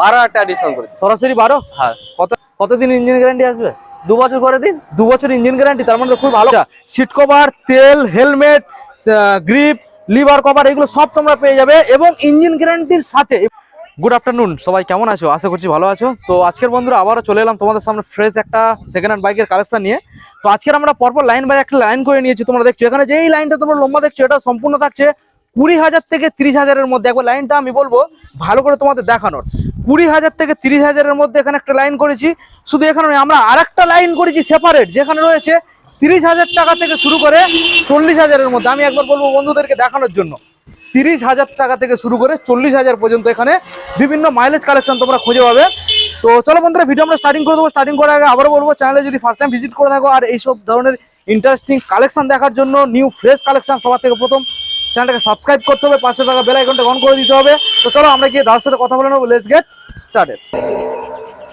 বারো হাজার টাকা ডিসকাউন্ট করে সরাসরি বারো? হ্যাঁ। কত কতদিন ইঞ্জিন গ্যারান্টি আসবে? দু বছর করে দিন? দু বছর ইঞ্জিন গ্যারান্টি তার মানে তো খুব ভালো। সিট কভার তেল হেলমেট গ্রিপ লিভার কভার এগুলো সব তোমরা পেয়ে যাবে এবং ইঞ্জিন গ্যারান্টির সাথে। গুড আফটারনুন সবাই কেমন আছো? আশা করছি ভালো আছো। তো আজকের বন্ধুরা আবারও চলে এলাম তোমাদের সামনে ফ্রেশ একটা সেকেন্ড হ্যান্ড বাইকের কালেকশন নিয়ে। তো আজকের আমরা পরপর লাইন বাই একটা লাইন করে নিয়েছি তোমরা দেখছ। এখানে যে এই লাইনটা তোমরা লম্বা দেখছ এটা সম্পূর্ণ থাকছে কুড়ি হাজার থেকে তিরিশ হাজারের মধ্যে। একবার লাইনটা আমি বলব ভালো করে তোমাদের দেখানোর। কুড়ি হাজার থেকে তিরিশ হাজারের মধ্যে এখানে একটা লাইন করেছি। শুধু এখানে আমরা আর লাইন করেছি সেপারেট যেখানে রয়েছে তিরিশ হাজার টাকা থেকে শুরু করে চল্লিশ হাজারের মধ্যে। আমি একবার বলব বন্ধুদেরকে দেখানোর জন্য, তিরিশ হাজার টাকা থেকে শুরু করে চল্লিশ হাজার পর্যন্ত এখানে বিভিন্ন মাইলেজ কালেকশন তোমরা খুঁজে পাবে। তো চলো বন্ধুরা ভিডিও আমরা স্টার্টিং করে দেবো। স্টার্টিং করার আগে আবারও বলব চ্যানেলে যদি ফার্স্ট টাইম ভিজিট করে থাকো আর এইসব ধরনের ইন্টারেস্টিং কালেকশন দেখার জন্য নিউ ফ্রেশ কালেকশন সবার থেকে প্রথম চ্যানেলটাকে সাবস্ক্রাইব করতে হবে, পাশে থাকা বেল আইকনটা অন করে দিতে হবে। তো চলো আমরা গিয়ে দাদার সাথে কথা বলে নেব। লেটস গেট স্টার্টেড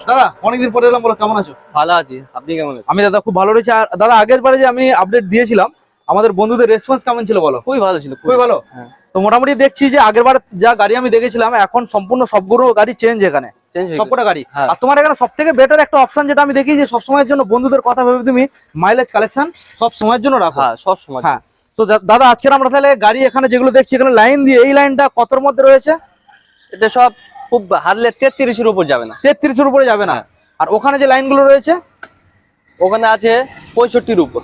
দাদা অনেকদিন পরে এলাম বলো কেমন আছো? ভালো আছি আপনি কেমন আছেন? আমি দাদা খুব ভালো রয়েছে আর দাদা আগের বারে যে আমি আপডেট দিয়েছিলাম আমাদের বন্ধুদের রেসপন্স কেমন ছিল বলো? খুবই ভালো ছিল খুবই ভালো? হ্যাঁ। তো মোটামুটি দেখছি যে আগেরবার যা গাড়ি আমি দেখেছিলাম এখন সম্পূর্ণ সবগুলো গাড়ি চেঞ্জ এখানে। চেঞ্জ সবকটা গাড়ি। হ্যাঁ। আর তোমার এখানে সব থেকে বেটার একটা অপশন যেটা আমি দেখি যে সব সময়ের জন্য বন্ধুদের কথা ভেবে তুমি মাইলেজ কালেকশন সব সময়ের জন্য রাখো। হ্যাঁ সব সময়। হ্যাঁ। তো দাদা আজকের আমরা তাহলে গাড়ি এখানে যেগুলো দেখছি এখানে লাইন দিয়ে এই লাইনটা কতর মধ্যে রয়েছে? এটা সব খুব হারলে তেত্রিশের উপর যাবে না। তেত্রিশের উপরে যাবে না। আর ওখানে যে লাইনগুলো রয়েছে? ওখানে আছে পঁয়ষট্টির উপর।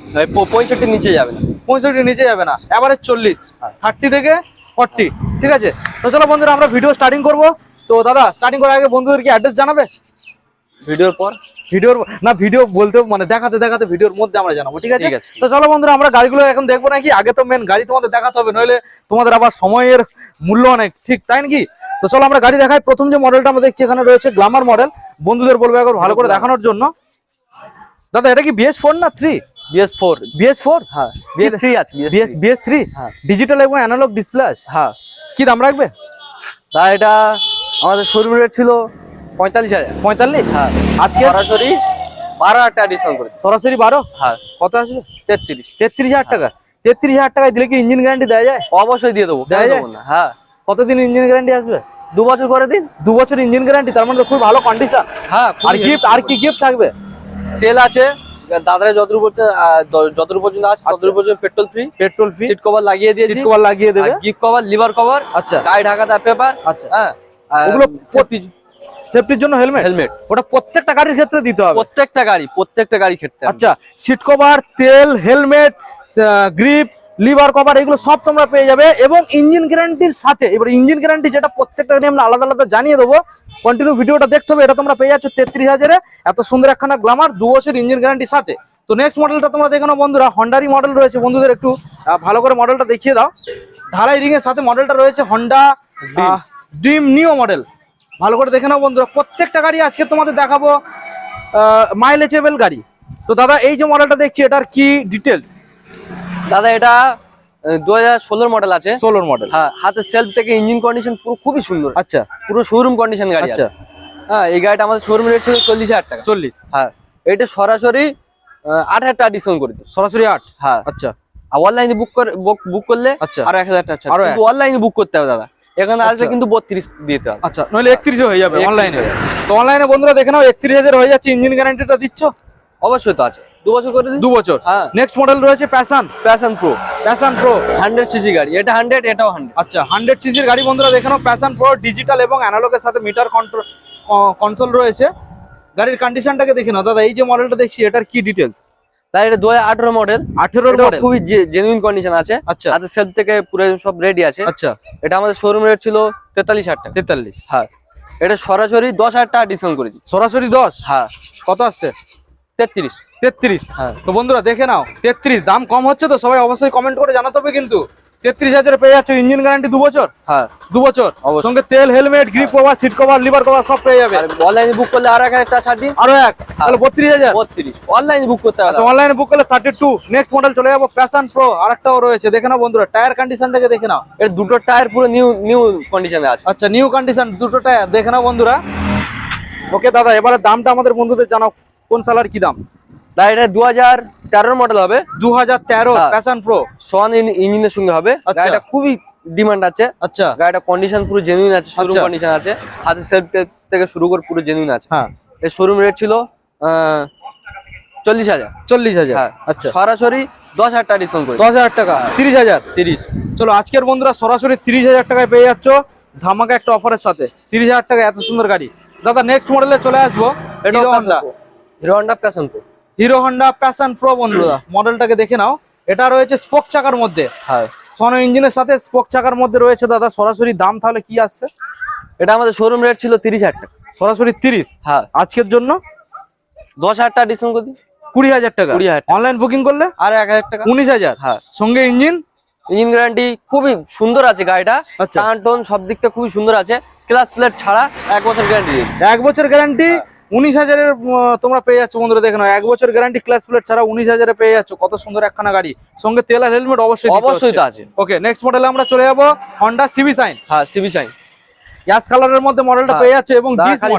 পঁয়ষট্টির নিচে যাবে না। পঁয়ষট্টি নিচে যাবে না। এভারেজ চল্লিশ। হ্যাঁ। থার্টি থেকে ফর্টি। ঠিক আছে? তো চলো বন্ধুরা আমরা ভিডিও স্টার্টিং করব। তো দাদা স্টার্টিং করার আগে বন্ধুদেরকে অ্যাড্রেস জানাবে? ভিডিওর পর? ভিডিওর না ভিডিও বলতে মানে দেখাতে দেখাতে ভিডিওর মধ্যে আমরা জানাব ঠিক আছে? ঠিক আছে। তো চলো বন্ধুরা আমরা গাড়িগুলো এখন দেখব নাকি? আগে তো মেন গাড়ি তোমাদের দেখাতে হবে নইলে তোমাদের আবার সময়ের মূল্য অনেক ঠিক তাই নাকি? তো চলো আমরা গাড়ি দেখাই। প্রথম যে মডেলটা আমরা দেখছি এখানে রয়েছে গ্লামার মডেল বন্ধুদের বলব একবার ভালো করে দেখানোর জন্য। দাদা এটা কি বিএস ফোর না three BS four BS four হ্যাঁ বিএস থ্রি আছে বিএস বিএস বিএস থ্রি হ্যাঁ। ডিজিটাল এবং অ্যানালগ ডিসপ্লে হ্যাঁ। কি দাম রাখবে? তা এটা আমাদের শোরুম রেট ছিল পঁয়তাল্লিশ হাজার। পঁয়তাল্লিশ? হ্যাঁ। আজকে? সরাসরি বারো হাজার টাকা ডিসকাউন্ট করে সরাসরি বারো? হ্যাঁ। কত আসবে? তেত্রিশ। তেত্রিশ হাজার টাকা। তেত্রিশ হাজার টাকায় দিলে কি ইঞ্জিন গ্যারান্টি দেওয়া যায়? অবশ্যই দিয়ে দেবো দেওয়া যায়? হ্যাঁ। কতদিন ইঞ্জিন গ্যারান্টি আসবে? দু বছর করে দিন দু বছর ইঞ্জিন গ্যারান্টি তার মানে তো খুব ভালো কন্ডিশন হ্যাঁ আর গিফট আর কি গিফট থাকবে? তেল আছে দাদারা যতদূর পর্যন্ত যতদূর পর্যন্ত আছে ততদূর পর্যন্ত petrol free petrol seat cover লাগিয়ে দিয়েছি। সিট কভার লাগিয়ে দেবে। গিফট কভার লিভার কভার আচ্ছা। গায়ে ঢাকা তার পেপার আচ্ছা। হ্যাঁ। ওগুলো সেফটির জন্য হেলমেট হেলমেট ওটা প্রত্যেকটা গাড়ির ক্ষেত্রে দিতে হবে। প্রত্যেকটা গাড়ি প্রত্যেকটা গাড়ি ক্ষেত্রে। আচ্ছা সিট কভার তেল হেলমেট গ্রিপ লিভার কভার এগুলো সব তোমরা পেয়ে যাবে। এবং ইঞ্জিন গ্যারান্টির সাথে এবার ইঞ্জিন গ্যারান্টি যেটা প্রত্যেকটা গাড়ি আমরা আলাদা আলাদা জানিয়ে দেবো। কন্টিনিউ ভিডিওটা দেখতে হবে এটা তোমরা পেয়ে যাচ্ছ তেত্রিশ হাজারে। এত সুন্দর একখানা গ্লামার দু বছর ইঞ্জিন গ্যারান্টির সাথে। তো নেক্সট মডেলটা তোমরা দেখো না বন্ধুরা হন্ডারই মডেল রয়েছে। বন্ধুদের একটু ভালো করে মডেলটা দেখিয়ে দাও। ঢালাই রিং এর সাথে মডেলটা রয়েছে হন্ডা ড্রিম নিও মডেল ভালো করে দেখে নাও বন্ধুরা প্রত্যেকটা গাড়ি আজকে তোমাদের দেখাবো মাইলেজেবল গাড়ি। তো দাদা এই যে মডেলটা দেখছি এটার কি ডিটেলস দাদা এটা দু হাজার ষোলোর মডেল আছে। সোলোর মডেল হ্যাঁ হাতের সেলফ থেকে ইঞ্জিন কন্ডিশন পুরো খুবই সুন্দর। আচ্ছা। পুরো শোরুম কন্ডিশন গাড়ি আচ্ছা। হ্যাঁ এই গাড়িটা আমাদের শোরুম রেট ছিল চল্লিশ হাজার টাকা। চল্লিশ। হ্যাঁ এটা সরাসরি আট হাজার টাকা ডিসকাউন্ট করে দিই সরাসরি আট? হ্যাঁ। আচ্ছা। আর অনলাইনে বুক করে বুক করলে আচ্ছা। আরও এক হাজার টাকা কিন্তু অনলাইনে বুক করতে হবে দাদা। এখানে আসলে কিন্তু বত্রিশ দিতে হবে। আচ্ছা নইলে একত্রিশে হয়ে যাবে। অনলাইনে তো অনলাইনে বন্ধুরা দেখে নাও একত্রিশ হাজার হয়ে যাচ্ছে ইঞ্জিন গ্যারান্টিটা দিচ্ছ? অবশ্যই তো আছে। দু বছর করে দিন? দু বছর হ্যাঁ। নেক্সট মডেল রয়েছে Passion Passion Pro Passion Pro hundred CC গাড়ি। এটা হান্ড্রেড এটাও হান্ড্রেড। আচ্ছা হান্ড্রেড সিসির গাড়ি বন্ধুরা দেখে নাও। প্যাশন প্রো ডিজিটাল এবং অ্যানালগের সাথে মিটার কন্ট্রোল কনসোল রয়েছে। গাড়ির কন্ডিশনটাকে দেখে নাও। দাদা এই যে মডেলটা দেখছি এটার কি ডিটেলস তাই এটা দু হাজার আঠেরো মডেল আঠেরোর মডেল খুবই জেনুইন কন্ডিশন আছে। আচ্ছা। থেকে পুরো সব রেডি আছে। আচ্ছা। এটা আমাদের শোরুম রেট ছিল তেতাল্লিশ হাজার টাকা। তেতাল্লিশ। হ্যাঁ। এটা সরাসরি দশ হাজার টাকা ডিসকাউন্ট করে দিই সরাসরি দশ? হ্যাঁ। কত আসছে? তেত্রিশ। তেত্রিশ। হ্যাঁ। তো বন্ধুরা দেখে নাও তেত্রিশ। দাম কম হচ্ছে তো? সবাই অবশ্যই কমেন্ট করে জানাতে হবে কিন্তু। তেত্রিশ হাজারে পেয়ে যাচ্ছে ইঞ্জিন গ্যারান্টি দু বছর হ্যাঁ। দু বছর। সঙ্গে তেল helmet grip cover seat cover lever cover সব পেয়ে যাবে। আর অনলাইনে বুক করলে আর এক হাজার টাকা ছাড় দিন। আরও এক। তাহলে বত্রিশ হাজার। বত্রিশ। অনলাইনে বুক করতে হবে। আচ্ছা অনলাইনে বুক করলে থার্টি টু নেক্সট মডেল চলে যাব প্যাশন প্রো আরেকটাও রয়েছে। দেখে নাও বন্ধুরা টায়ার কন্ডিশনটাকে দেখে নাও। এর দুটো টায়ার পুরো নিউ নিউ কন্ডিশনে আছে। আচ্ছা নিউ কন্ডিশন দুটো টায়ার দেখে নাও বন্ধুরা। ওকে দাদা এবারে দামটা আমাদের বন্ধুদের জানাও। কোন সালার কি দাম? তাই এটা দু হাজার তেরোর মডেল হবে। দু হাজার তেরো হ্যাঁ। প্যাশন প্রো সন ইঞ্জিনের সঙ্গে হবে। আচ্ছা। গাড়িটা খুবই ডিমান্ড আছে। আচ্ছা। গাড়িটা কন্ডিশন পুরো জেনুইন আছে শোরুম আচ্ছা। কন্ডিশন আছে। হাতে সেলফ থেকে শুরু করে পুরো জেনুইন আছে। হ্যাঁ। এর শোরুম রেট ছিল চল্লিশ হাজার। চল্লিশ হাজার। হ্যাঁ। আচ্ছা। সরাসরি দশ হাজার টাকা ডিসকাউন্ট করে দশ হাজার টাকা। তিরিশ হাজার। তিরিশ। চলো আজকের বন্ধুরা সরাসরি তিরিশ হাজার টাকায় পেয়ে যাচ্ছ ধামাকা একটা অফারের সাথে। তিরিশ হাজার টাকা এত সুন্দর গাড়ি। দাদা নেক্সট মডেলে চলে আসব। Hero Honda Hero Honda Passion Pro Hero Honda Passion Pro বন্ধুরা মডেলটাকে দেখে নাও। এটা রয়েছে স্পোক চাকার মধ্যে। হ্যাঁ। সোনো ইঞ্জিনের সাথে স্পোক চাকার মধ্যে রয়েছে দাদা সরাসরি দাম তাহলে কি আসছে? এটা আমাদের শোরুম রেট ছিল তিরিশ হাজার টাকা। সরাসরি তিরিশ? হ্যাঁ। আজকের জন্য? দশ হাজার টাকা ডিসকাউন্ট করে দিই। কুড়ি হাজার টাকা। কুড়ি হাজার অনলাইন বুকিং করলে? আর এক হাজার টাকা। উনিশ হাজার। হ্যাঁ। সঙ্গে ইঞ্জিন ইঞ্জিন গ্যারান্টি খুবই সুন্দর আছে গাড়িটা। আচ্ছা। টান টোন সব দিকটা খুবই সুন্দর আছে। ক্লাস প্লেট ছাড়া এক বছর গ্যারান্টি এক বছর গ্যারান্টি উনিশ হাজারের তোমরা পেয়ে যাচ্ছ বন্ধুরা দেখে এক বছর গ্যারান্টি ক্লাস প্লেট ছাড়া উনিশ হাজারে পেয়ে যাচ্ছ। কত সুন্দর একখানা গাড়ি। সঙ্গে তেল আর হেলমেট অবশ্যই অবশ্যই আছে। ওকে নেক্সট মডেলে আমরা চলে যাব হন্ডা সিবি সাইন হ্যাঁ সিবি সাইন গ্যাস কালারের মধ্যে মডেলটা হ্যাঁ। পেয়ে যাচ্ছে এবং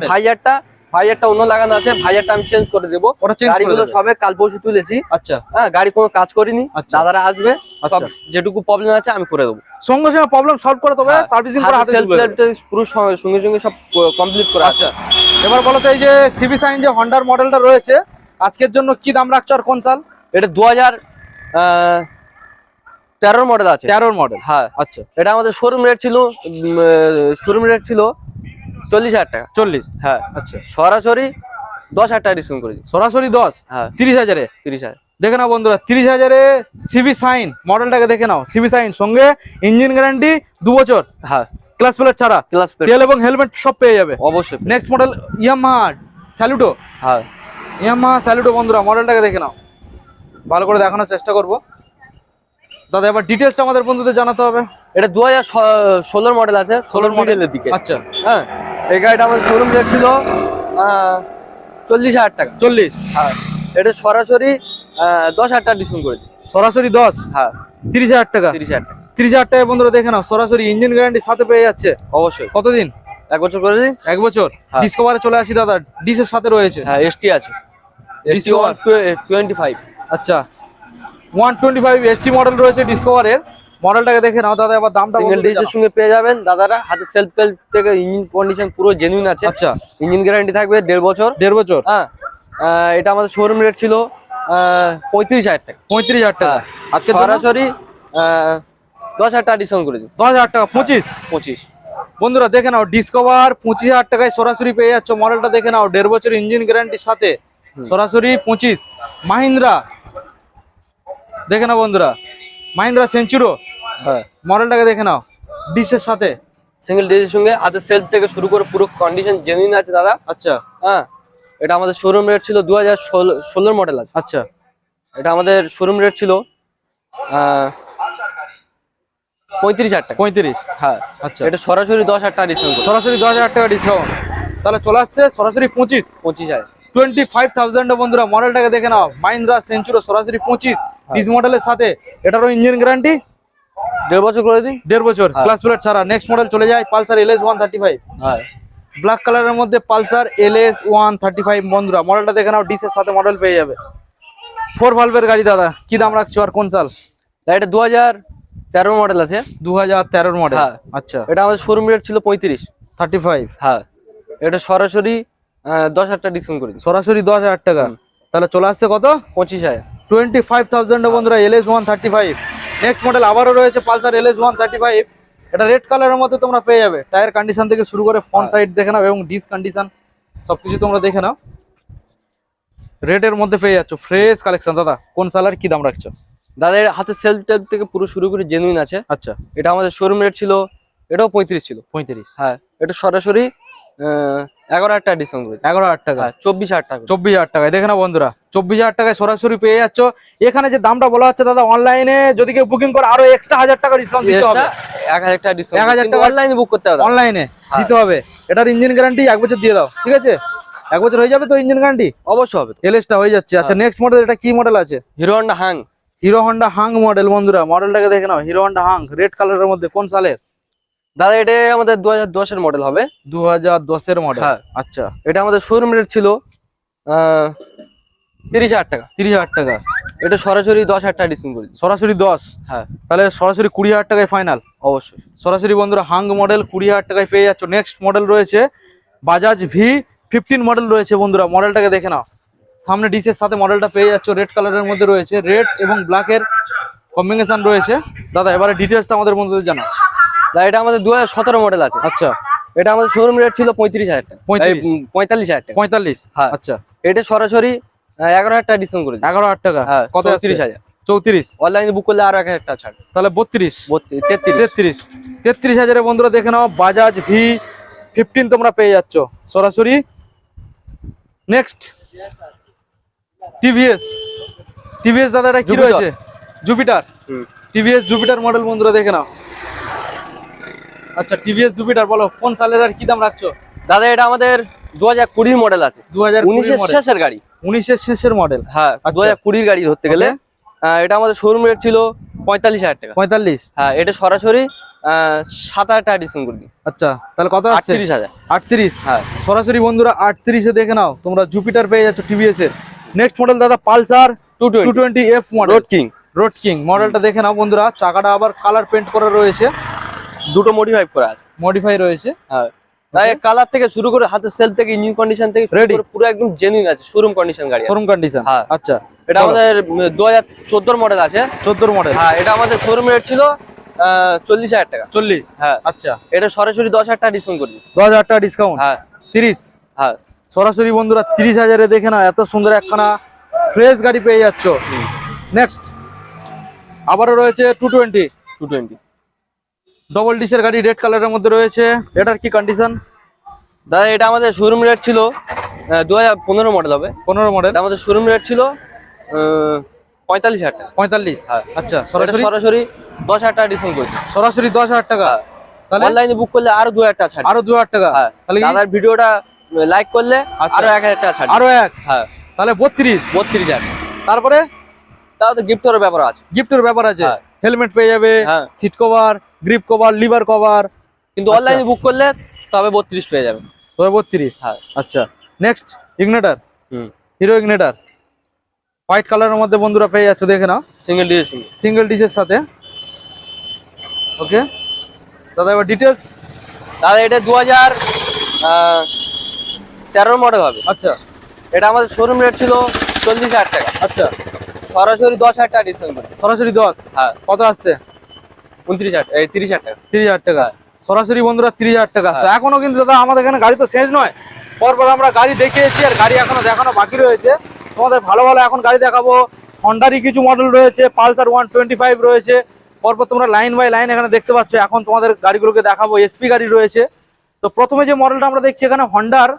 ভাইয়ারটা ভাইয়ারটা অন্য লাগানো আছে ভাইয়ারটা আমি চেঞ্জ করে দেবো। গাড়িগুলো। সবে কাল পরশু তুলেছি। আচ্ছা। হ্যাঁ গাড়ি কোনো কাজ করিনি আচ্ছা। দাদারা আসবে সব আচ্ছা। যেটুকু প্রবলেম আছে আমি করে দেবো। সঙ্গে সঙ্গে প্রবলেম সলভ করে তবে হ্যাঁ, সার্ভিসিং করে হাতে পুরো সঙ্গে সঙ্গে সব কমপ্লিট করে আছে আচ্ছা। এবার বলো তো এই যে সিবি সাইন যে হন্ডার মডেলটা রয়েছে আজকের জন্য কি দাম রাখছো আর কোন সাল? এটা দু হাজার তেরোর মডেল আছে। তেরোর মডেল হ্যাঁ। আচ্ছা। এটা আমাদের শোরুম রেট ছিল শোরুম রেট ছিল চল্লিশ হাজার টাকা। চল্লিশ? হ্যাঁ। আচ্ছা। সরাসরি দশ হাজার টাকা ডিসকাউন্ট করে দিই সরাসরি দশ? হ্যাঁ। তিরিশ হাজারে? তিরিশ হাজার। দেখে নাও বন্ধুরা তিরিশ হাজারে সিবি সাইন মডেলটাকে দেখে নাও। সিবি সাইন সঙ্গে ইঞ্জিন গ্যারান্টি দু বছর। হ্যাঁ। ক্লাস প্লেট ছাড়া। ক্লাস তেল এবং হেলমেট সব পেয়ে যাবে। অবশ্যই নেক্সট মডেল ইয়ামাহা স্যালুটো হ্যাঁ। ইয়ামাহা স্যালুটো বন্ধুরা মডেলটাকে দেখে নাও। ভালো করে দেখানোর চেষ্টা করব। দাদা এবার ডিটেলসটা আমাদের বন্ধুদের জানাতে হবে। এটা দু হাজার ষোলোর মডেল আছে ষোলোর মডেলের দিকে। আচ্ছা। হ্যাঁ। এই গাড়িটা আমাদের শোরুম রেট ছিল চল্লিশ হাজার টাকা। চল্লিশ? হ্যাঁ এটা সরাসরি দশ হাজার টাকা ডিসকাউন্ট করে দিই। সরাসরি দশ? হ্যাঁ। তিরিশ হাজার টাকা? তিরিশ হাজার টাকা। তিরিশ হাজার টাকা বন্ধুরা দেখে নাও সরাসরি ইঞ্জিন গ্যারান্টির সাথে পেয়ে যাচ্ছে। অবশ্যই। কতদিন? এক বছর করে দিই? এক বছর? হ্যাঁ। ডিসকভারে চলে আসি দাদা ডিসের সাথে রয়েছে। হ্যাঁ এসটি আছে। এসটি। ওয়ান টোয়েন্টি ফাইভ আচ্ছা। One twenty five ST model রয়েছে ডিসকভারের মডেলটাকে দেখে নাও দাদা এবার দামটা সিঙ্গেল ডিসের সঙ্গে পেয়ে যাবেন দাদারা হাতে সেলফ হেল্প থেকে ইঞ্জিন কন্ডিশন পুরো জেনুইন আছে। আচ্ছা। ইঞ্জিন গ্যারান্টি থাকবে দেড় বছর। দেড় বছর? হ্যাঁ। এটা আমাদের শোরুম রেট ছিল পঁয়ত্রিশ হাজার টাকা। পঁয়ত্রিশ হাজার টাকা। আজকে সরাসরি দশ হাজার টাকা ডিসকাউন্ট করে দিন দশ হাজার টাকা পঁচিশ? পঁচিশ। বন্ধুরা দেখে নাও ডিসকভার পঁচিশ হাজার টাকায় সরাসরি পেয়ে যাচ্ছ মডেলটা দেখে নাও দেড় বছর ইঞ্জিন গ্যারান্টির সাথে। সরাসরি পঁচিশ। মাহিন্দ্রা দেখে নাও বন্ধুরা মাহিন্দ্রা সেঞ্চুরো হ্যাঁ। মডেলটাকে দেখে নাও ডিসের সাথে। সিঙ্গেল ডিসের সঙ্গে হাতে সেলফ থেকে শুরু করে পুরো কন্ডিশন জেনুইন আছে দাদা। আচ্ছা। হ্যাঁ এটা আমাদের শোরুম রেট ছিল দু হাজার ষোলোর মডেল আছে। আচ্ছা। এটা আমাদের শোরুম রেট ছিল পঁয়ত্রিশ হাজার টাকা। পঁয়ত্রিশ? হ্যাঁ। আচ্ছা। এটা সরাসরি দশ হাজার টাকা ডিসকাউন্ট সরাসরি দশ হাজার টাকা ডিসকাউন্ট তাহলে চলে আসছে সরাসরি পঁচিশ। পঁচিশ হাজার। টোয়েন্টি ফাইভ থাউজেন্ড বন্ধুরা মডেলটাকে দেখে নাও। মাহিন্দ্রা সেঞ্চুরো সরাসরি পঁচিশ। ডিস মডেলের সাথে এটারও ইঞ্জিন গ্যারান্টি দেড় বছর করে দিন। দেড় বছর হ্যাঁ। ক্লাস প্লেট ছাড়া। নেক্সট মডেল চলে যায় Pulsar L S one thirty five হ্যাঁ ব্ল্যাক কালারের মধ্যে Pulsar L S one thirty five বন্ধুরা মডেলটা দেখে নাও ডিসের সাথে মডেল পেয়ে যাবে। ফোর ভালভের গাড়ি দাদা কি দাম রাখছো আর কোন সাল? এটা দু হাজার তেরো মডেল আছে। দু হাজার তেরোর মডেল হ্যাঁ। আচ্ছা। এটা আমাদের শোরুম রেট ছিল পঁয়ত্রিশ। থার্টি ফাইভ হ্যাঁ। এটা সরাসরি দশ হাজার টাকা ডিসকাউন্ট করে সরাসরি দশ হাজার টাকা। তাহলে চলে আসছে কত? পঁচিশ হাজার। টোয়েন্টি ফাইভ থাউজেন্ড বন্ধুরা L S one thirty five next model আবারও রয়েছে Pulsar L S one thirty five এটা রেড কালারের মধ্যে তোমরা পেয়ে যাবে। টায়ার কন্ডিশন থেকে শুরু করে ফ্রন্ট সাইড দেখে নাও এবং ডিস কন্ডিশন সবকিছু তোমরা দেখে নাও। রেডের মধ্যে পেয়ে যাচ্ছ। ফ্রেশ কালেকশন দাদা কোন সালার কি দাম রাখছো? দাদা এর হাতে সেলফ টেলফ থেকে পুরো শুরু করে জেনুইন আছে। আচ্ছা। এটা আমাদের শোরুম রেট ছিল এটাও পঁয়ত্রিশ ছিল। পঁয়ত্রিশ। হ্যাঁ এটা সরাসরি এগারো হাজার টাকা ডিসকাউন্ট করে এগারো হাজার টাকা। হ্যাঁ চব্বিশ হাজার টাকা। চব্বিশ হাজার টাকায় দেখে নাও বন্ধুরা চব্বিশ হাজার টাকায় সরাসরি পেয়ে যাচ্ছ। এখানে যে দামটা বলা হচ্ছে দাদা অনলাইনে যদি কেউ বুকিং করে আরও এক্সট্রা হাজার টাকা ডিসকাউন্ট দিতে হবে। এক হাজার টাকা ডিসকাউন্ট 1000 টাকা- অনলাইনে বুক করতে হবে। অনলাইনে হ্যাঁ। দিতে হবে। এটার ইঞ্জিন গ্যারান্টি এক বছর দিয়ে দাও ঠিক আছে? এক বছর হয়ে যাবে তো ইঞ্জিন গ্যারান্টি অবশ্যই হবে এলএসটা হয়ে যাচ্ছে। আচ্ছা নেক্সট মডেল এটা কি মডেল আছে? Hero Honda Hunk. Hero Honda Hunk model বন্ধুরা মডেলটাকে দেখে নাও। হিরো হন্ডা হাং রেড কালারের মধ্যে কোন সালের? দাদা এটা আমাদের দু হাজার দশের মডেল হবে। দু হাজার দশের মডেল হ্যাঁ। আচ্ছা। এটা আমাদের শোরুম রেট ছিল তিরিশ হাজার টাকা। তিরিশ হাজার টাকা। এটা সরাসরি দশ হাজার টাকা ডিসকাউন্ট করে সরাসরি দশ? হ্যাঁ। তাহলে সরাসরি কুড়ি হাজার টাকায় ফাইনাল অবশ্যই। সরাসরি বন্ধুরা হাং মডেল কুড়ি হাজার টাকায় পেয়ে যাচ্ছ। নেক্সট মডেল রয়েছে বাজাজ ভি ফিফটিন মডেল রয়েছে বন্ধুরা। মডেলটাকে দেখে নাও। সামনে ডিসের সাথে মডেলটা পেয়ে যাচ্ছ। রেড কালারের মধ্যে রয়েছে। রেড এবং ব্ল্যাকের কম্বিনেশন রয়েছে। দাদা এবারে ডিটেলসটা আমাদের বন্ধুদের জানা এটা আমাদের দু হাজার সতেরো মডেল আছে। আচ্ছা। এটা আমাদের শোরুম রেট ছিল পঁয়ত্রিশ হাজার টাকা। 35 পঁয়তাল্লিশ হাজার টাকা। পঁয়তাল্লিশ? হ্যাঁ। আচ্ছা। এটা সরাসরি এগারো হাজার টাকা ডিসকাউন্ট করে এগারো হাজার টাকা? হ্যাঁ কত তিরিশ হাজার। চৌত্রিশ? অনলাইনে বুক করলে আরও এক হাজার টাকা ছাড় তাহলে বত্রিশ। তেত্রিশ। তেত্রিশ। তেত্রিশ হাজারে বন্ধুরা দেখে নাও বাজাজ ভি ফিফটিন তোমরা পেয়ে যাচ্ছ। সরাসরি নেক্সট টিভিএস টিভিএস দাদা এটা কি রয়েছে? জুপিটার টিভিএস জুপিটার মডেল বন্ধুরা দেখে নাও। আচ্ছা টিভিএস জুপিটার বলো কোন সালের আর কি দাম রাখছো? দাদা এটা আমাদের দু হাজার কুড়ির মডেল আছে। দু হাজার উনিশের শেষের গাড়ি। উনিশের শেষের মডেল। হ্যাঁ আচ্ছা। দু হাজার কুড়ির গাড়ি ধরতে গেলে। এটা আমাদের শোরুম রেট ছিল পঁয়তাল্লিশ হাজার টাকা। পঁয়তাল্লিশ? হ্যাঁ এটা সরাসরি সাত হাজার টাকা ডিসকাউন্ট করে দিই। আচ্ছা তাহলে কত আটত্রিশ হাজার। আটত্রিশ? হ্যাঁ। সরাসরি বন্ধুরা আটত্রিশে দেখে নাও তোমরা জুপিটার পেয়ে যাচ্ছ টিভিএস এর। নেক্সট মডেল দাদা Pulsar two two twenty F model Road King Road King মডেলটা দেখে নাও বন্ধুরা চাকাটা আবার কালার পেন্ট করা রয়েছে। দুটো মডিফাই করা আছে। মডিফাই রয়েছে। হ্যাঁ। তাই কালার থেকে শুরু করে হাতের সেল থেকে ইঞ্জিন কন্ডিশন থেকে? করে পুরো একদম জেনুইন আছে শোরুম কন্ডিশন গাড়ি। শোরুম কন্ডিশন হ্যাঁ। আচ্ছা। এটা আমাদের দু হাজার চোদ্দোর মডেল আছে। চোদ্দোর মডেল হ্যাঁ এটা আমাদের শোরুম রেট ছিল চল্লিশ হাজার টাকা। চল্লিশ? হ্যাঁ। আচ্ছা। এটা সরাসরি দশ হাজার টাকা ডিসকাউন্ট করে। দিই দশ হাজার টাকা ডিসকাউন্ট হ্যাঁ। তিরিশ? হ্যাঁ। সরাসরি বন্ধুরা তিরিশ হাজারে দেখে না এত সুন্দর একখানা ফ্রেশ গাড়ি পেয়ে যাচ্ছ। নেক্সট আবারও রয়েছে two twenty two twenty double ডিসের গাড়ি রেড কালারের মধ্যে রয়েছে। এটার কি কন্ডিশন দাদা এটা আমাদের শোরুম রেট ছিল দু হাজার পনেরো মডেল হবে। পনেরো মডেল আমাদের শোরুম রেট ছিল পঁয়তাল্লিশ হাজার টাকা। পঁয়তাল্লিশ? হ্যাঁ। আচ্ছা সরাসরি? সরাসরি দশ হাজার টাকা ডিসকাউন্ট সরাসরি দশ হাজার টাকা? তাহলে? অনলাইনে বুক করলে আরও দু হাজার টাকা ছাড়। আরও দু হাজার টাকা? হ্যাঁ। তাহলে দাদার ভিডিওটা লাইক করলে আচ্ছা। আরও এক হাজার টাকা ছাড়। আরও এক? হ্যাঁ। তাহলে বত্রিশ? বত্রিশ হাজার। তারপরে? তাও তো গিফটের ব্যাপার আছে। গিফটের ব্যাপার আছে। হ্যাঁ। হেলমেট পেয়ে যাবে হ্যাঁ। Seat cover grip cover lever cover কিন্তু আচ্ছা। অনলাইনে বুক করলে তবে বত্রিশ পেয়ে যাবে। তবে বত্রিশ? হ্যাঁ। আচ্ছা নেক্সট ইগনেটার হুম। হিরো ইগনেটার হোয়াইট কালারের মধ্যে বন্ধুরা পেয়ে যাচ্ছে দেখে নাও। সিঙ্গেল ডিরেকশন সিঙ্গেল ডিসের সাথে। ওকে দাদা এবার ডিটেলস দাদা এটা দু হাজার তেরোর মডেল হবে। আচ্ছা। এটা আমাদের শোরুম রেট ছিল চল্লিশ হাজার টাকা। আচ্ছা। সরাসরি দশ হাজার টাকা ডিসকাউন্ট সরাসরি দশ? হ্যাঁ। কত আসছে? উনত্রিশ হাজার তিরিশ হাজার টাকা। তিরিশ হাজার টাকা। সরাসরি বন্ধুরা তিরিশ হাজার টাকা। তো এখনও কিন্তু দাদা আমাদের এখানে গাড়ি তো শেষ নয়। পরপর আমরা গাড়ি দেখিয়েছি আর গাড়ি এখনও দেখানো বাকি রয়েছে। তোমাদের ভালো ভালো এখন গাড়ি দেখাবো। হন্ডারই কিছু মডেল রয়েছে পালসার ওয়ান টোয়েন্টি ফাইভ রয়েছে। পরপর তোমরা লাইন বাই লাইন এখানে দেখতে পাচ্ছ এখন তোমাদের গাড়িগুলোকে দেখাবো। এসপি গাড়ি রয়েছে। তো প্রথমে যে মডেলটা আমরা দেখছি এখানে হন্ডার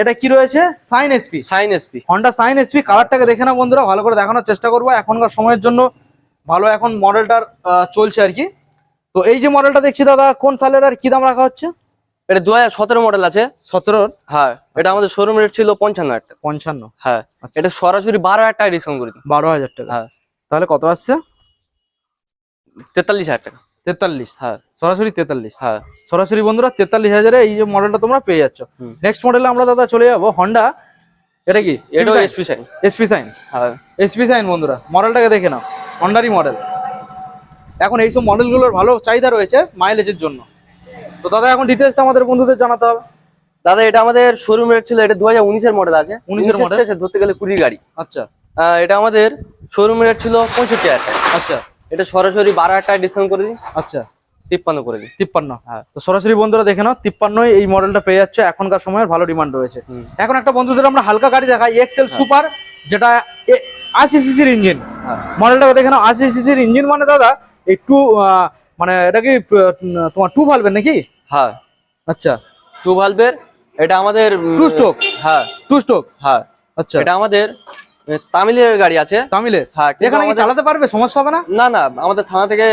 এটা কি রয়েছে? Shine SP Shine SP Honda Shine SP কালারটাকে দেখে না বন্ধুরা ভালো করে দেখানোর চেষ্টা করব। এখনকার সময়ের জন্য ভালো এখন মডেলটার চলছে আর কি। তো এই যে মডেলটা দেখছি দাদা কোন সালের আর কি দাম রাখা হচ্ছে? এটা দু হাজার সতেরো মডেল আছে। সতেরোর? হ্যাঁ এটা আমাদের শোরুম রেট ছিল পঞ্চান্ন হাজার টাকা। পঞ্চান্ন। হ্যাঁ আচ্ছা। এটা সরাসরি বারো হাজার টাকা ডিসকাউন্ট করে দিই বারো হাজার টাকা। হ্যাঁ। তাহলে কত আসছে? তেতাল্লিশ হাজার টাকা। তেতাল্লিশ। হ্যাঁ। সরাসরি তেতাল্লিশ। হ্যাঁ। সরাসরি বন্ধুরা তেতাল্লিশ হাজারে এই যে মডেলটা তোমরা পেয়ে যাচ্ছ। নেক্সট মডেলে আমরা দাদা চলে যাব হন্ডা এটা কি? এসপি সাইন এসপি সাইন হ্যাঁ। এসপি সাইন বন্ধুরা মডেলটাকে দেখে নাও। হন্ডারই মডেল এখন এইসব মডেলগুলোর ভালো চাহিদা রয়েছে মাইলেজের জন্য। তো দাদা এখন ডিটেলসটা আমাদের বন্ধুদের জানাতে হবে। দাদা এটা আমাদের শোরুম রেট ছিল এটা দু হাজার উনিশের মডেল আছে। উনিশের? শেষে ধরতে গেলে কুড়ি গাড়ি। আচ্ছা। এটা আমাদের শোরুম রেট ছিল পঁয়ষট্টি হাজার টাকা। আচ্ছা। এটা সরাসরি বারো হাজার টাকা ডিসকাউন্ট করে দিই। আচ্ছা। তিপ্পান্ন করে দিই। তিপ্পান্ন হ্যাঁ। তো সরাসরি বন্ধুরা দেখে নাও তিপ্পান্নই এই মডেলটা পেয়ে যাচ্ছে। এখনকার সময়ের ভালো ডিমান্ড রয়েছে। এখন একটা বন্ধুদের আমরা হালকা গাড়ি দেখাই এক্সেল সুপার যেটা আশি সিসির ইঞ্জিন হ্যাঁ। মডেলটাকে দেখে নাও আশি সিসির ইঞ্জিন মানে দাদা এই টু মানে এটা কি তোমার টু ভালবেন নাকি? হ্যাঁ। আচ্ছা। টু ভালভের এটা আমাদের Two stroke? হ্যাঁ। টু স্ট্রোক হ্যাঁ। আচ্ছা। এটা আমাদের তামিলের গাড়ি আছে। তামিলের হ্যাঁ এখানে কি চালাতে পারবে? সমস্যা হবে না? না না আমাদের থানা থেকে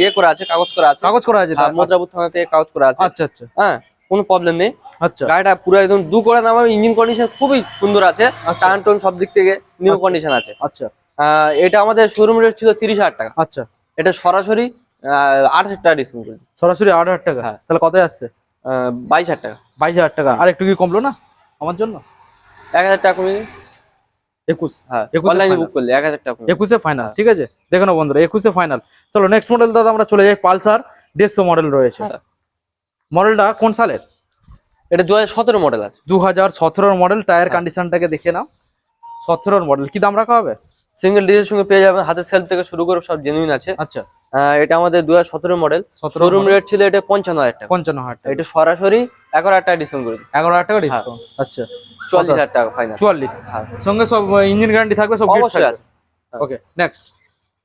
ইয়ে করা আছে কাগজ করা আছে। কাগজ করা আছে হ্যাঁ, মদ্রাপুর থানা থেকে কাগজ করা আছে। আচ্ছা আচ্ছা। হ্যাঁ কোনো প্রবলেম নেই। আচ্ছা। গাড়িটা পুরো একদম দু করে নাম ইঞ্জিন কন্ডিশন খুবই সুন্দর আছে আচ্ছা। টান টোন সব দিক থেকে নিউ আচ্ছা। কন্ডিশন আছে। আচ্ছা। এটা আমাদের শোরুম রেট ছিল তিরিশ হাজার টাকা। আচ্ছা। এটা সরাসরি আট হাজার টাকা ডিসকাউন্ট করে। সরাসরি আট হাজার টাকা? হ্যাঁ। তাহলে কত আসছে? বাইশ হাজার টাকা। বাইশ হাজার টাকা। আর একটু কি কমলো না আমার জন্য? এক হাজার টাকা কমিয়ে। একুশ। হ্যাঁ অনলাইনে বুক করলে এক হাজার টাকা। একুশে ফাইনাল হ্যাঁ। ঠিক আছে? দেখে নাও বন্ধুরা একুশে ফাইনাল চলো নেক্সট মডেল দাদা আমরা চলে যাই পালসার দেড়শো মডেল রয়েছে। মডেলটা কোন সালের? এটা দু হাজার সতেরো মডেল আছে। দু হাজার মডেল টায়ার হ্যাঁ। কন্ডিশনটাকে দেখে নাও। সতেরোর মডেল কি দাম রাখা হবে? সিঙ্গেল ডিজের সঙ্গে পেয়ে যাবেন হাতের সেলফ থেকে শুরু করে সব জেনুইন আছে। আচ্ছা। এটা আমাদের দু হাজার সতেরো মডেল শোরুম রেট ছিল এটা পঞ্চান্ন হাজার টাকা। পঞ্চান্ন হাজার টাকা। এটা সরাসরি এগারো হাজার টাকা ডিসকাউন্ট করে এগারো হাজার টাকা হ্যাঁ। ডিসকাউন্ট আচ্ছা। চুয়াল্লিশ হাজার টাকা ফাইনাল চুয়াল্লিশ। হ্যাঁ। সঙ্গে সব ইঞ্জিন গ্যারান্টি থাকবে সব অবশ্যই আছে। হ্যাঁ। Okay next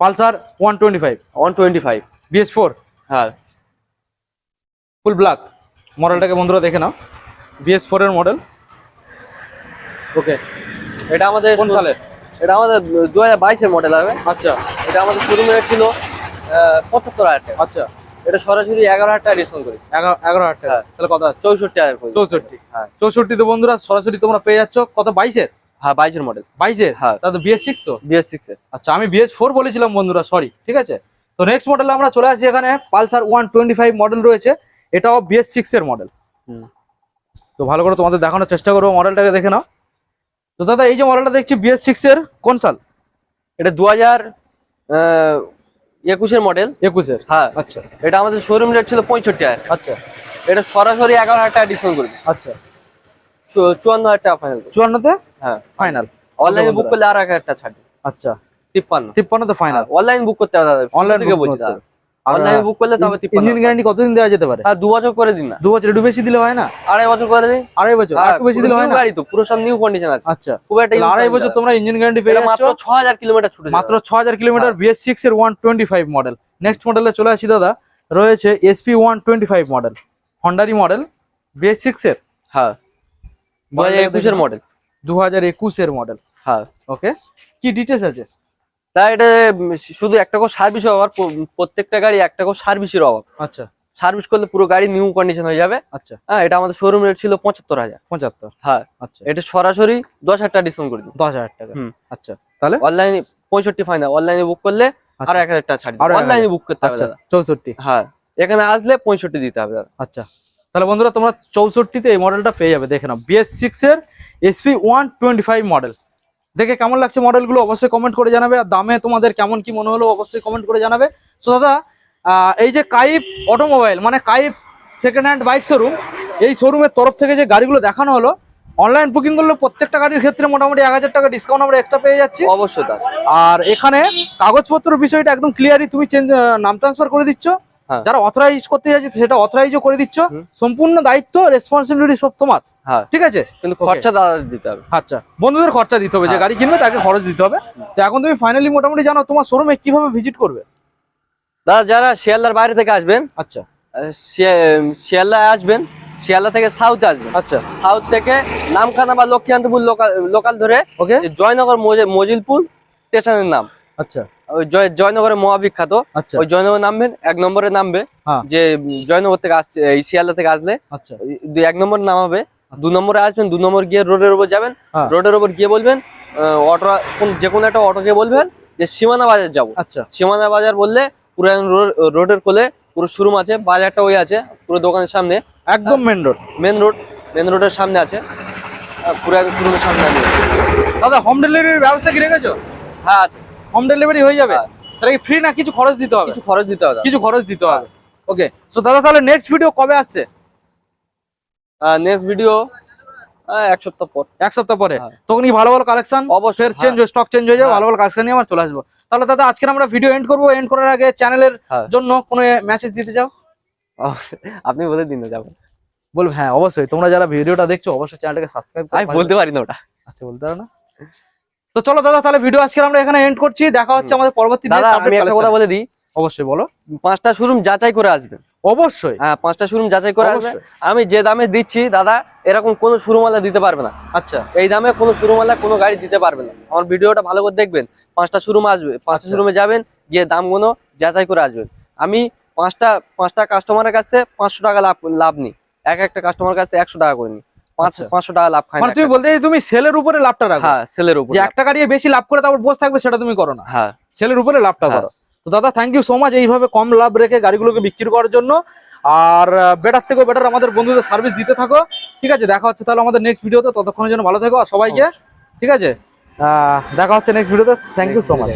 Pulsar one twenty five one twenty five BS four হ্যাঁ। ফুল ব্ল্যাক মডেলটাকে বন্ধুরা দেখে নাও। বিএস ফোর এর মডেল। ওকে এটা আমাদের কোন সালের? এটা আমাদের দু হাজার বাইশের মডেল হবে। আচ্ছা। এটা আমাদের শোরুম ছিল পঁচাত্তর হাজার টাকা। আচ্ছা। এটা সরাসরি এগারো হাজার টাকা ডিসকাউন্ট করে। এগারো হাজার টাকা। হ্যাঁ। তাহলে কত আছে? চৌষট্টি হাজার। চৌষট্টি। হ্যাঁ। চৌষট্টিতে বন্ধুরা সরাসরি তোমরা পেয়ে যাচ্ছ কত? বাইশের? হ্যাঁ বাইশের মডেল। বাইশের? হ্যাঁ। তা তো বিএস সিক্স তো? বিএস সিক্স এর। আচ্ছা আমি বিএস ফোর বলেছিলাম বন্ধুরা সরি ঠিক আছে? তো নেক্সট মডেলে আমরা চলে আসি এখানে। Pulsar one twenty five model রয়েছে। এটাও বিএস সিক্স এর মডেল হুম। তো ভালো করে তোমাদের দেখানোর চেষ্টা করব মডেলটাকে দেখে নাও। তো দাদা এই যে মডেলটা দেখছি বিএস সিক্স এর কোন সাল? এটা দু হাজার একুশের মডেল একুশের? হ্যাঁ। আচ্ছা। এটা আমাদের শোরুম রেট ছিল পঁয়ষট্টি হাজার। আচ্ছা। এটা সরাসরি এগারো হাজার টাকা ডিসকাউন্ট করবে। আচ্ছা। চুয়ান্ন হাজার টাকা ফাইনাল চুয়ান্নতে? হ্যাঁ। ফাইনাল অনলাইনে বুক করলে আর এক হাজার টাকা ছাড়বে। আচ্ছা। তিপ্পান্ন। তিপ্পান্নতে ফাইনাল অনলাইন বুক করতে হবে দাদা। অনলাইন থেকে বলছি দাদা। অনলাইনে বুক করলে তবে তিপ্পান্ন ইঞ্জিন গ্যারান্টি কতদিন দেওয়া যেতে পারে? হ্যাঁ দু বছর করে দিন না। দু বছর একটু বেশি দিলে হয় না? আড়াই বছর করে দিন। আড়াই বছর? একটু বেশি দিলে হয় না? গাড়ি তো পুরো সব নিউ কন্ডিশন আছে। আচ্ছা। খুব একটা আড়াই বছর তোমরা ইঞ্জিন গ্যারান্টি পেয়ে মাত্র যাচ্ছ। ছ হাজার কিলোমিটার ছুটে মাত্র ছ হাজার কিলোমিটার হ্যাঁ। বিএস এর one twenty five model next মডেলে চলে আসি দাদা। রয়েছে SP one twenty five model হন্ডারি model BS six এর? হ্যাঁ। দু হাজার একুশের মডেল দু হাজার একুশের মডেল হ্যাঁ। ওকে কি ডিটেলস আছে? তাই এটা শুধু একটা করে সার্ভিস অভাব প্রত্যেকটা গাড়ি একটা করে সার্ভিসের অভাব। আচ্ছা। সার্ভিস করলে পুরো গাড়ি নিউ কন্ডিশন হয়ে যাবে। আচ্ছা। হ্যাঁ এটা আমাদের শোরুম রেট ছিল পঁচাত্তর হাজার। পঁচাত্তর। হ্যাঁ। আচ্ছা। এটা সরাসরি দশ হাজার টাকা ডিসকাউন্ট করে দিন দশ হাজার টাকা। আচ্ছা। তাহলে? অনলাইনে পঁয়ষট্টি ফাইনাল অনলাইনে বুক করলে আচ্ছা। আরও এক হাজার টাকা ছাড় অনলাইনে বুক করতে হবে আচ্ছা দাদা। চৌষট্টি। হ্যাঁ। এখানে আসলে পঁয়ষট্টি দিতে হবে দাদা। আচ্ছা। তাহলে বন্ধুরা তোমরা চৌষট্টিতে এই মডেলটা পেয়ে যাবে। দেখে নাও। বিএস সিক্স এর SP one twenty five model দেখে কেমন লাগছে মডেলগুলো অবশ্যই কমেন্ট করে জানাবে আর দামে তোমাদের কেমন কি মনে হলো অবশ্যই কমেন্ট করে জানাবে। তো দাদা এই যে কাইপ অটোমোবাইল মানে কাইপ সেকেন্ড হ্যান্ড বাইক শোরুম এই শোরুমের তরফ থেকে যে গাড়িগুলো দেখানো হলো অনলাইন বুকিং করলে প্রত্যেকটা গাড়ির ক্ষেত্রে মোটামুটি এক হাজার টাকা ডিসকাউন্ট আমরা এক্সট্রা পেয়ে যাচ্ছি। অবশ্যই আর এখানে কাগজপত্র বিষয়টা একদম ক্লিয়ারই তুমি চেঞ্জ নাম ট্রান্সফার করে দিচ্ছ। যারা অথরাইজ করতে যাচ্ছে সেটা অথরাইজও করে দিচ্ছ। সম্পূর্ণ দায়িত্ব রেসপন্সিবিলিটি সব তোমার। হ্যাঁ। ঠিক আছে? কিন্তু খরচা দাদা দিতে হবে। আচ্ছা। বন্ধুদের খরচা দিতে হবে যে হ্যাঁ। গাড়ি কিনবে তাকে খরচ দিতে হবে। তো এখন তুমি ফাইনালি মোটামুটি জানো তোমার শোরুমে কীভাবে ভিজিট করবে? দাদা যারা শিয়ালদার বাইরে থেকে আসবেন আচ্ছা। আহ, শিয়ালদায় আসবেন শিয়ালদা থেকে সাউথে আসবেন। আচ্ছা। সাউথ থেকে নামখানা বা লক্ষ্মীকান্তপুর লোকাল লোকাল ধরে ওকে জয়নগর মজি- মজিলপুর স্টেশনের নাম। আচ্ছা। জয়নগরের মহাবিখ্যাত। আচ্ছা। ওই জয়নগর নামবেন এক নম্বরে নামবে। হ্যাঁ। যে জয়নগর থেকে আসছে এই শিয়ালদা থেকে আসলে আচ্ছা। এক নম্বর নামাবে দু নম্বরে আসবেন দু নম্বর গিয়ে রোডের উপর যাবেন। হ্যাঁ। রোডের উপর গিয়ে বলবেন অটো কোন- যে কোনো একটা অটোকে বলবেন যে সীমানা বাজার যাব। আচ্ছা। সীমানা বাজার বললে পুরো একদম রোডের কোলে পুরো শোরুম আছে বাজারটা ওই আছে পুরো দোকানের সামনে। একদম main road main road main রোডের সামনে আছে। আহ, পুরো একদম শোরুমের সামনে আছি। দাদা হোম ডেলিভারির ব্যবস্থা কি রেখেছো? হ্যাঁ আছে। হোম ডেলিভারি হয়ে যাবে? হ্যাঁ। তাহলে কি ফ্রি না কিছু খরচ দিতে হবে? কিছু খরচ দিতে হবে কিছু খরচ দিতে হবে। ওকে তো দাদা তাহলে নেক্সট ভিডিও কবে আসছে? নেক্সট ভিডিও এক সপ্তাহ পর। এক সপ্তাহ পরে। হ্যাঁ। তখন ভালো ভালো কালেকশন অবশ্যই চেঞ্জ স্টক চেঞ্জ হয়ে যাবে হ্যাঁ। ভালো ভালো কালেকশন নিয়ে আমরা চলে আসব। তাহলে দাদা আজকে আমরা ভিডিও এন্ড করব। এন্ড করার আগে চ্যানেলের হ্যাঁ। জন্য কোনো মেসেজ দিতে চাও। আপনি বলে দিন না যাবেন বলব হ্যাঁ অবশ্যই। তোমরা যারা ভিডিওটা দেখছ অবশ্যই চ্যানেলটাকে সাবস্ক্রাইব আমি বলতে পারি না ওটা। আচ্ছা বলতে পারো না? তো চলো দাদা তাহলে ভিডিও আজকে আমরা এখানে এন্ড করছি। দেখা হচ্ছে আমাদের পরবর্তী দাদা আমি একটা কথা বলে দিই। অবশ্যই বলো। পাঁচটা শোরুম যাচাই করে আসবেন অবশ্যই। হ্যাঁ পাঁচটা শোরুম যাচাই করে আসবেন অবশ্যই। আমি যে দামে দিচ্ছি দাদা এরকম কোনো শোরুমওয়ালা দিতে পারবে না। আচ্ছা। এই দামে কোনো শোরুমওয়ালা কোনো গাড়ি দিতে পারবে না। আমার ভিডিওটা ভালো করে দেখবেন। পাঁচটা শোরুম আসবে। পাঁচটা আচ্ছা। শোরুমে যাবেন গিয়ে দামগুলো যাচাই করে আসবেন। আমি পাঁচটা পাঁচটা কাস্টমারের কাছ থেকে পাঁচশো টাকা লাভ লাভ নিই। এক একটা কাস্টমার কাছ থেকে একশো টাকা করে নিই। আচ্ছা। পাঁচশো টাকা লাভ মানে তুমি বলতে তুমি সেলের উপরে লাভটা রাখো। হ্যাঁ সেলের উপর যে একটা গাড়ি বেশি লাভ করে তারপর বসে থাকবে সেটা তুমি করো না। হ্যাঁ। সেলের উপরে লাভটা হ্যাঁ। করো। তো দাদা থ্যাংক ইউ সো মাচ এইভাবে কম লাভ রেখে গাড়িগুলোকে বিক্রি করার জন্য। আর বেটার থেকেও বেটার আমাদের বন্ধুদের সার্ভিস দিতে থাকো। ঠিক আছে? দেখা হচ্ছে তাহলে আমাদের নেক্সট ভিডিওতে ততক্ষণের জন্য ভালো থেকো আর সবাইকে। ঠিক আছে? দেখা হচ্ছে নেক্সট ভিডিওতে থ্যাংক ইউ সো মাচ